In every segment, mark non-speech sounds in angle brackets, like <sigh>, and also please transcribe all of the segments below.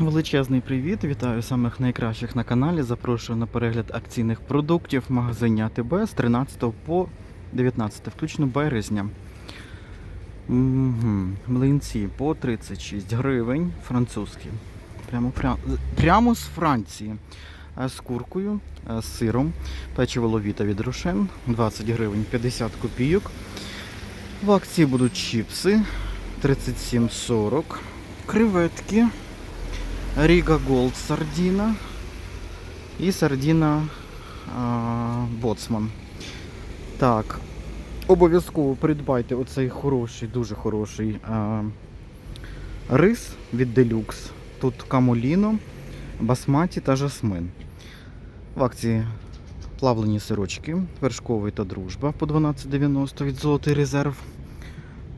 Величезний привіт! Вітаю самих найкращих на каналі. Запрошую на перегляд акційних продуктів магазині АТБ з 13 по 19, включно березня. Мгм. Млинці по 36 гривень французькі. Прямо, прямо, прямо з Франції. Е, З куркою, е, з сиром, печиво ловіта від Рошен 20 гривень 50 копійок. В акції будуть чіпси 37,40, креветки. Ріга Голд сардіна і сардіна а, Боцман. Так. Обов'язково придбайте оцей хороший, дуже хороший а, рис від Deluxe. Тут камоліно, басматі та жасмин. В акції плавлені сирочки, вершковий та дружба по 12,90 від Золотий резерв.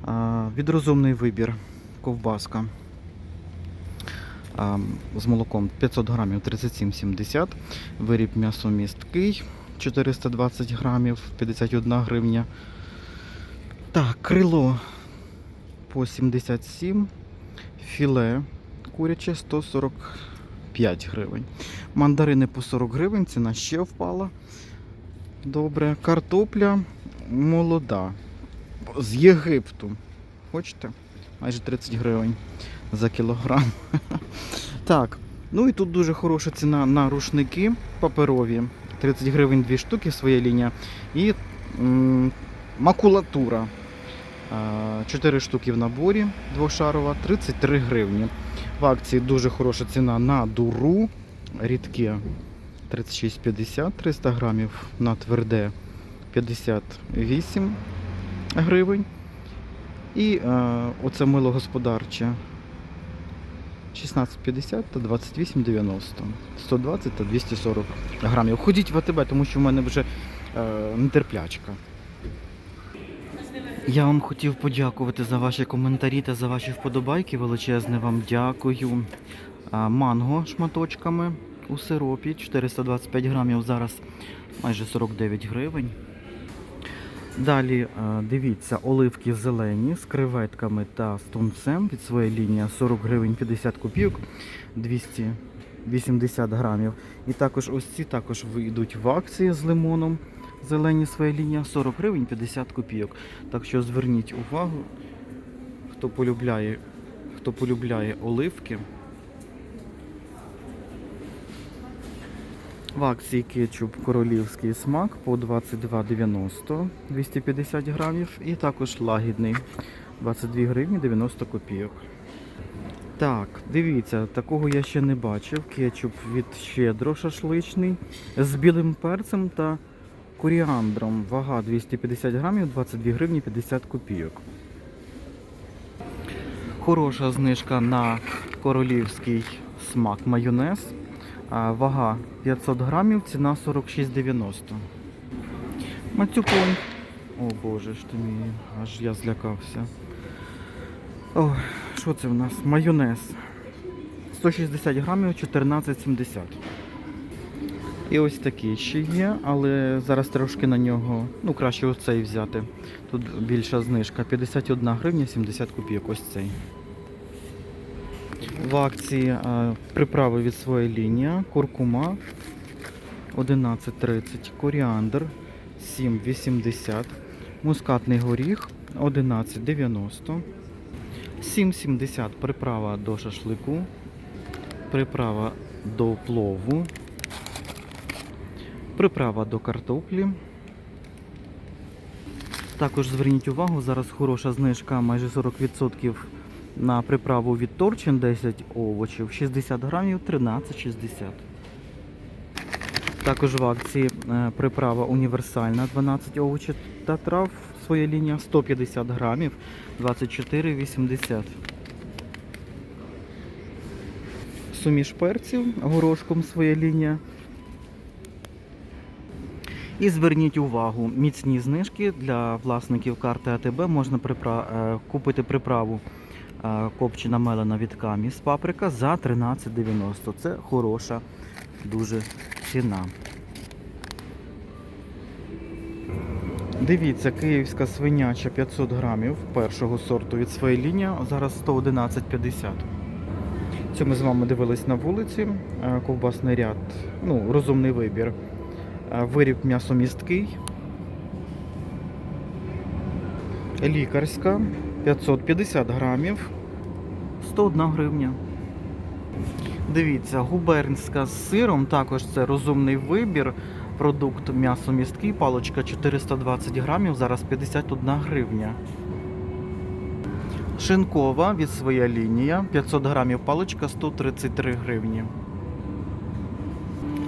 А, від розумний вибір ковбаска з молоком 500 грамів 37,70. Виріб м'ясомісткий 420 грамів 51 гривня. Так, крило по 77, філе куряче 145 гривень. Мандарини по 40 гривень, ціна ще впала. Добре. Картопля молода. З Єгипту. Хочете? Майже 30 гривень за кілограм. <laughs> Так, ну і тут дуже хороша ціна на рушники паперові. 30 гривень дві штуки своя лінія. І макулатура. 4 штуки в наборі двошарова, 33 гривні. В акції дуже хороша ціна на дуру. Рідке 36,50, 300 грамів на тверде 58 гривень. І е, оце мило господарче 16,50 та 28,90. 120 та 240 грамів. Ходіть в АТБ, тому що в мене вже е, нетерплячка. Я вам хотів подякувати за ваші коментарі та за ваші вподобайки. Величезне вам дякую. Манго шматочками у сиропі 425 грамів, зараз майже 49 гривень. Далі е, дивіться, оливки зелені з креветками та з тунцем від своєї лінії 40 гривень 50 копійок 280 грамів. І також ось ці також вийдуть в акції з лимоном. Зелені своя лінія 40 гривень 50 копійок. Так що зверніть увагу, хто полюбляє, хто полюбляє оливки. В акції кетчуп королівський смак по 22,90 250 грамів. І також лагідний 22 гривні 90 копійок. Так, дивіться, такого я ще не бачив. Кетчуп від щедро шашличний з білим перцем та коріандром. Вага 250 грамів, 22 гривні 50 копійок. Хороша знижка на королівський смак майонез. Вага 500 грамів, ціна 46,90. Мацюкон. О боже ж ти мій, аж я злякався. О, що це в нас? Майонез. 160 грамів, 14,70. І ось такий ще є, але зараз трошки на нього, ну краще оцей взяти. Тут більша знижка. 51 гривня 70 копійок. Ось цей. В акції е, приправи від своєї лінії, куркума 11,30, коріандр 7,80, мускатний горіх 11,90, 7,70 приправа до шашлику, приправа до плову, приправа до картоплі. Також зверніть увагу, зараз хороша знижка майже 40% на приправу від Торчин 10 овочів, 60 грамів 13,60. Також в акції е, приправа універсальна 12 овочів та трав. Своя лінія 150 грамів 24,80. Суміш перців горошком своя лінія. І зверніть увагу, міцні знижки для власників карти АТБ можна припра... е, купити приправу копчена мелена від каміс паприка за 13,90. Це хороша дуже ціна. Дивіться, київська свиняча 500 грамів першого сорту від своєї лінії, зараз 111,50. Це ми з вами дивились на вулиці. Е, Ковбасний ряд, ну, розумний вибір. Е, Виріб м'ясомісткий. Лікарська 550 грамів. 101 гривня. Дивіться, губернська з сиром, також це розумний вибір. Продукт м'ясомісткий, палочка 420 грамів, зараз 51 гривня. Шинкова від своя лінія, 500 грамів паличка 133 гривні.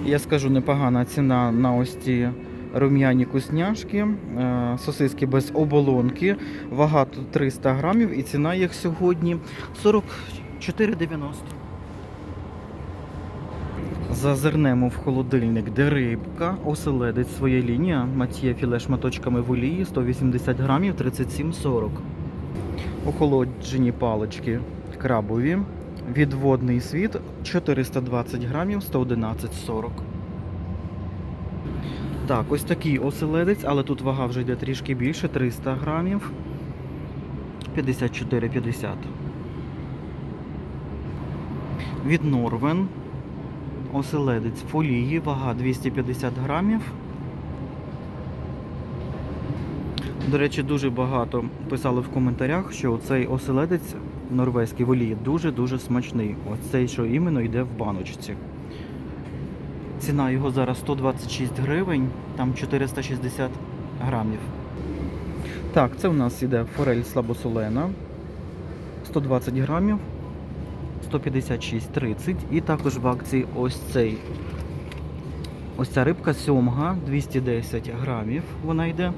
Я скажу непогана ціна на ось ці рум'яні кусняшки, е, сосиски без оболонки, вага 300 грамів і ціна їх сьогодні 44,90. Зазирнемо в холодильник, де рибка, оселедець своя лінія, матія філе шматочками в олії, 180 грамів, 37,40. Охолоджені палички крабові. Відводний світ 420 грамів 111,40. Так, ось такий оселедець, але тут вага вже йде трішки більше 300 грамів 54,50. Від Норвен. Оселедець фолії, вага 250 грамів. До речі, дуже багато писали в коментарях, що цей оселедець норвезький в олії дуже-дуже смачний. Ось цей, що іменно йде в баночці. Ціна його зараз 126 гривень, там 460 грамів. Так, це у нас іде форель слабосолена. 120 грамів, 156,30. І також в акції ось цей. Ось ця рибка сьомга 210 грамів. Вона йде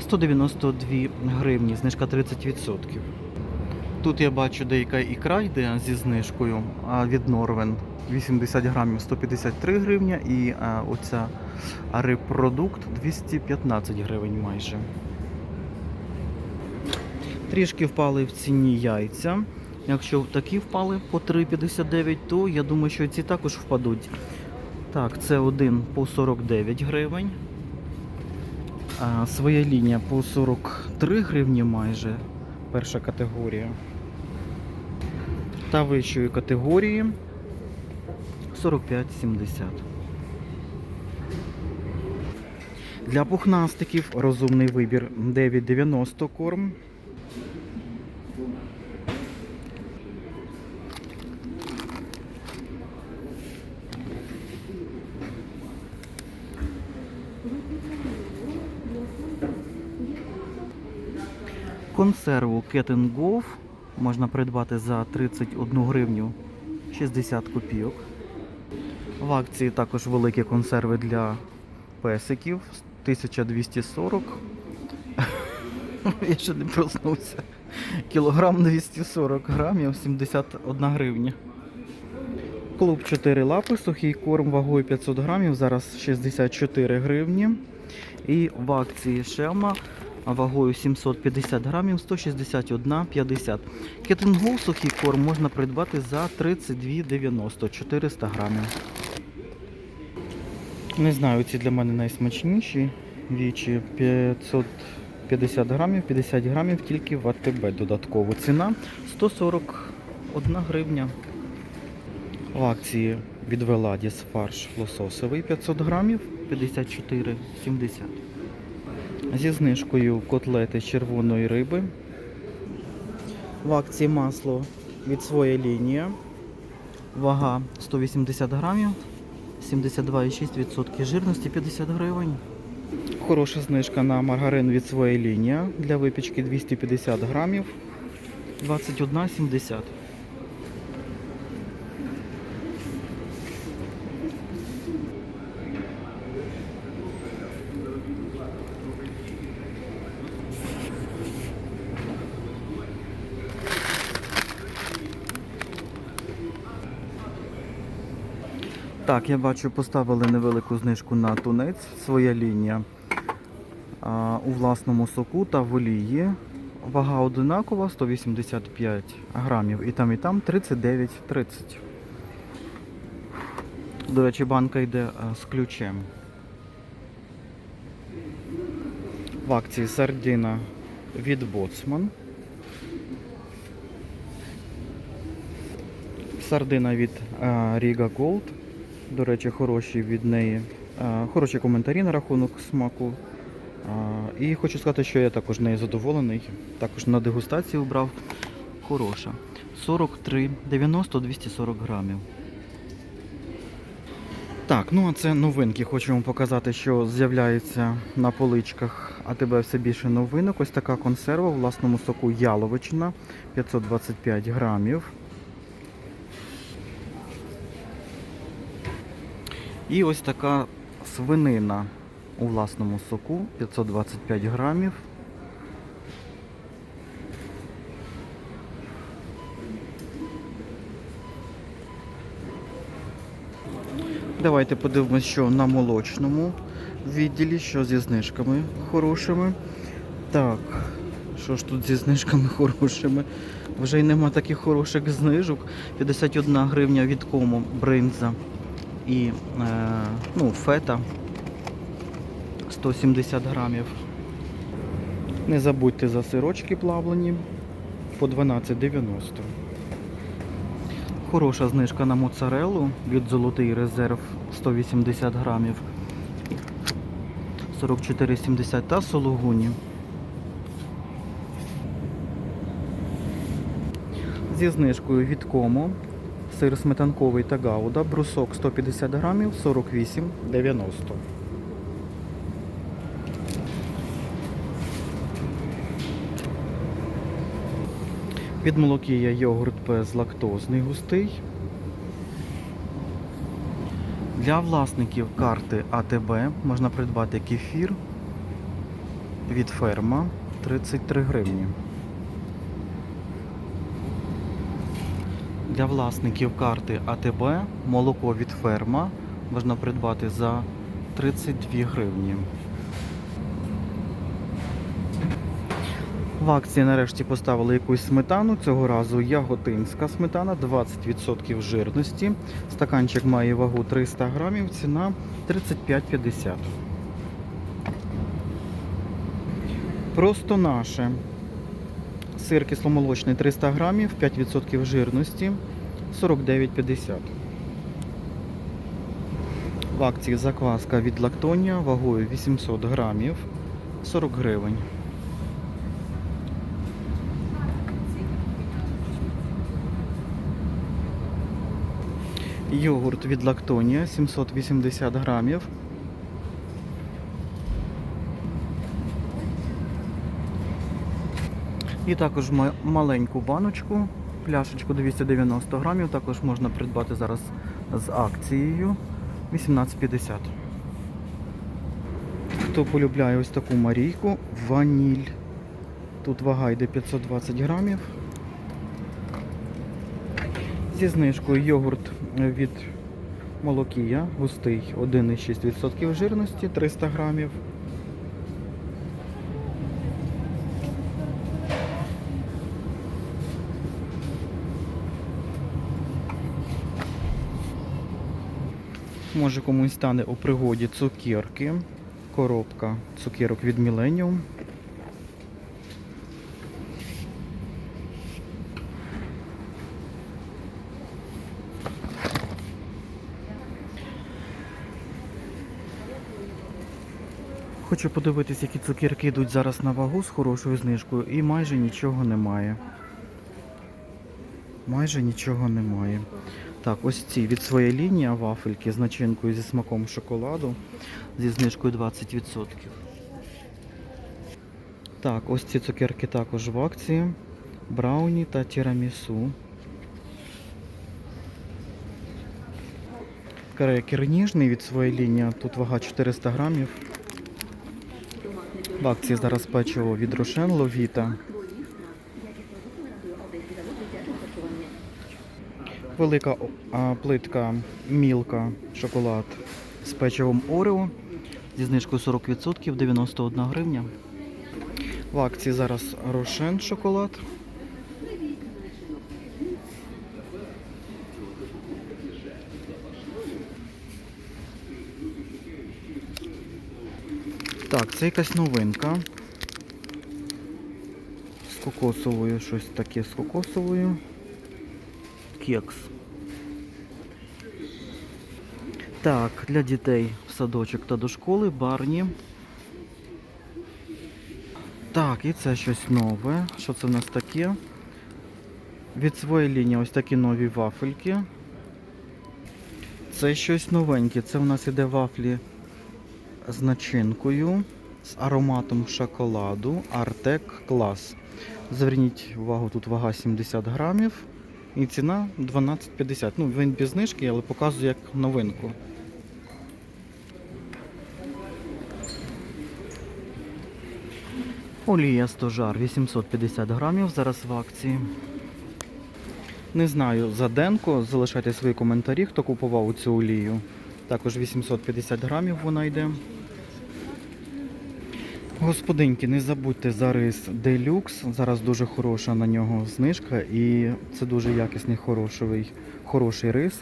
192 гривні, знижка 30%. Тут я бачу деяка ікра йде зі знижкою а від Норвен 80 грамів 153 гривня і а, оця рибпродукт 215 гривень майже. Трішки впали в ціні яйця. Якщо такі впали по 3,59, то я думаю, що ці також впадуть. Так, це один по 49 гривень. А, своя лінія по 43 гривні майже. Перша категорія. Та вищої категорії 45,70. Для пухнастиків розумний вибір 9,90 корм. Консерву Cat Gov можна придбати за 31 гривню 60 копійок. В акції також великі консерви для песиків 1240. <laughs> Я ще не проснувся. Кілограм 240 грамів 71 гривня. Клуб 4 лапи, сухий корм вагою 500 грамів, зараз 64 гривні. І в акції Шелма вагою 750 грамів 161,50. Кетингол сухий корм можна придбати за 32,90 400 грамів. Не знаю, ці для мене найсмачніші вічі 550 грамів, 50 грамів тільки в АТБ додатково. Ціна 141 гривня. В акції від Веладіс фарш лососовий 500 грамів 54,70. Зі знижкою котлети червоної риби. В акції масло від своєї лінії. Вага 180 грамів, 72,6% жирності 50 гривень. Хороша знижка на маргарин від своєї лінії для випічки 250 грамів 21,70. Так, я бачу, поставили невелику знижку на тунець, своя лінія а, у власному соку та в олії. Вага одинакова 185 грамів. І там, і там 39,30. До речі, банка йде а, з ключем. В акції сардина від Боцман. Сардина від е, Riga Gold. До речі, хороші від неї. Хороші коментарі на рахунок смаку. І хочу сказати, що я також нею задоволений. Також на дегустацію брав. Хороша. 43, 90, 240 грамів. Так, ну а це новинки. Хочу вам показати, що з'являється на поличках АТБ все більше новинок. Ось така консерва в власному соку яловичина 525 грамів. І ось така свинина у власному соку 525 грамів. Давайте подивимось, що на молочному відділі, що зі знижками хорошими. Так, що ж тут зі знижками хорошими? Вже й нема таких хороших знижок. 51 гривня від кому бринза і е, ну, фета 170 грамів. Не забудьте за сирочки плавлені по 12,90. Хороша знижка на моцарелу від Золотий резерв 180 грамів. 44,70 та сологуні. Зі знижкою від Комо. Сир сметанковий та гауда, брусок 150 грамів, 48,90. Від молокія йогурт безлактозний густий. Для власників карти АТБ можна придбати кефір від ферма 33 гривні. Для власників карти АТБ молоко від ферма можна придбати за 32 гривні. В акції нарешті поставили якусь сметану. Цього разу яготинська сметана 20% жирності. Стаканчик має вагу 300 грамів, ціна 35,50. Просто наше. Сир кисломолочний 300 грамів, 5% жирності 49,50. В акції закваска від лактонія вагою 800 грамів 40 гривень. Йогурт від лактонія 780 грамів. І також маленьку баночку, пляшечку 290 грамів, також можна придбати зараз з акцією 18,50. Хто полюбляє ось таку марійку, ваніль. Тут вага йде 520 грамів. Зі знижкою йогурт від Молокія, густий 1,6% жирності, 300 грамів. Може комусь стане у пригоді цукерки. Коробка цукерок від Millennium. Хочу подивитись, які цукерки йдуть зараз на вагу з хорошою знижкою і майже нічого немає. Майже нічого немає. Так, ось ці від своєї лінії вафельки з начинкою зі смаком шоколаду зі знижкою 20%. Так, ось ці цукерки також в акції. Брауні та тірамісу. Крекер ніжний від своєї лінії. Тут вага 400 грамів. В акції зараз печиво від Рошен Ловіта. Велика плитка мілка шоколад з печивом Орео зі знижкою 40% 91 гривня. В акції зараз Рошен шоколад. Так, це якась новинка. З кокосовою, щось таке з кокосовою. Кекс. Так, для дітей в садочок та до школи, барні. Так, і це щось нове. Що це в нас таке? Від своєї лінії ось такі нові вафельки. Це щось новеньке. Це у нас іде вафлі з начинкою, з ароматом шоколаду Артек Клас. Зверніть увагу, тут вага 70 грамів і ціна 12,50. Ну, він без знижки, але показує як новинку. Олія стожар 850 грамів, зараз в акції. Не знаю, за денко. Залишайте свої коментарі, хто купував цю олію. Також 850 грамів вона йде. Господинки, не забудьте за рис Deluxe. Зараз дуже хороша на нього знижка і це дуже якісний хороший, хороший рис.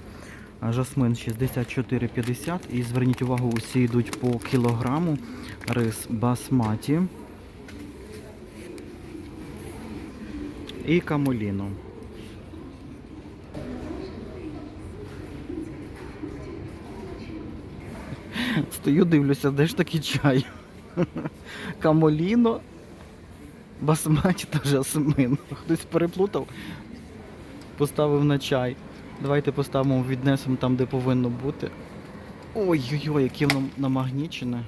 Жасмин 64,50 і зверніть увагу, усі йдуть по кілограму. Рис басматі і камоліно. Стою, дивлюся, де ж такий чай? Камоліно, басматі та жасмин. Хтось переплутав, поставив на чай. Давайте поставимо, віднесемо там, де повинно бути. Ой-ой-ой, яке воно намагнічене.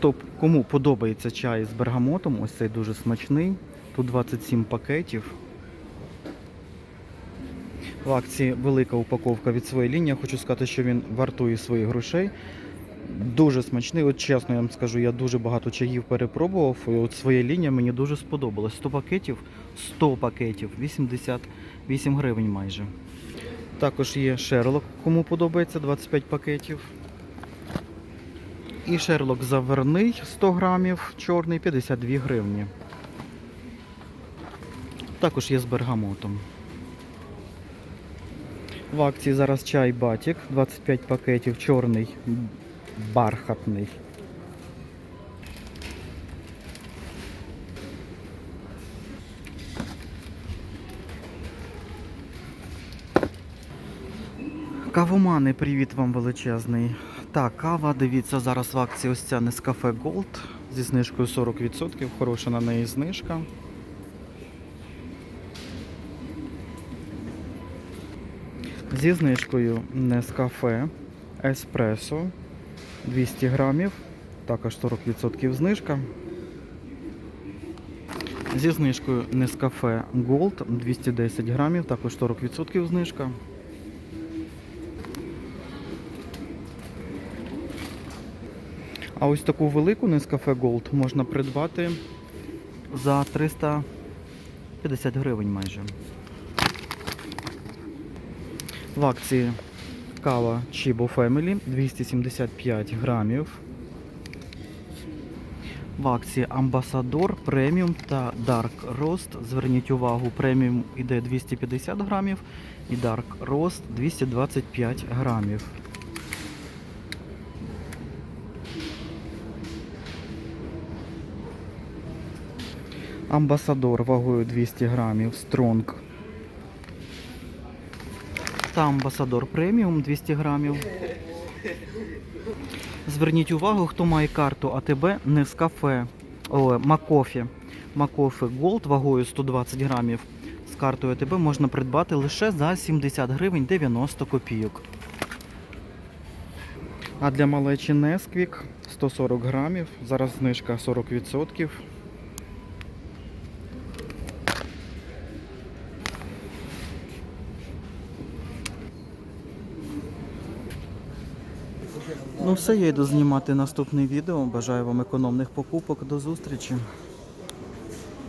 Хто кому подобається чай з бергамотом, ось цей дуже смачний. Тут 27 пакетів. В акції велика упаковка від своєї лінії. Я хочу сказати, що він вартує своїх грошей. Дуже смачний. От чесно я вам скажу, я дуже багато чаїв перепробував. І от своя лінія мені дуже сподобалась. 100 пакетів, 100 пакетів, 88 гривень майже. Також є Шерлок, кому подобається, 25 пакетів. І Шерлок заверний 100 грамів, чорний 52 гривні. Також є з бергамотом. В акції зараз чай Батік, 25 пакетів, чорний, бархатний. Кавомани, привіт вам величезний. Так, кава, дивіться, зараз в акції ось ця Nescafe Gold зі знижкою 40%, хороша на неї знижка. Зі знижкою Nescafe Espresso 200 грамів, також 40% знижка. Зі знижкою Nescafe Gold 210 грамів, також 40% знижка. А ось таку велику Nescafe Gold можна придбати за 350 гривень майже. В акції кава Chibo Family 275 грамів. В акції Амбасадор преміум та Dark Roast. Зверніть увагу, преміум іде 250 грамів і Dark Roast 225 грамів. Амбасадор вагою 200 грамів Стронг. Та Амбасадор преміум 200 грамів. Зверніть увагу, хто має карту АТБ Нескафе, о, Макофі. Макофі Голд вагою 120 грамів. З картою АТБ можна придбати лише за 70 гривень 90 копійок. А для малечі Несквік 140 грамів. Зараз знижка 40%. Ну все, я йду знімати наступне відео. Бажаю вам економних покупок. До зустрічі.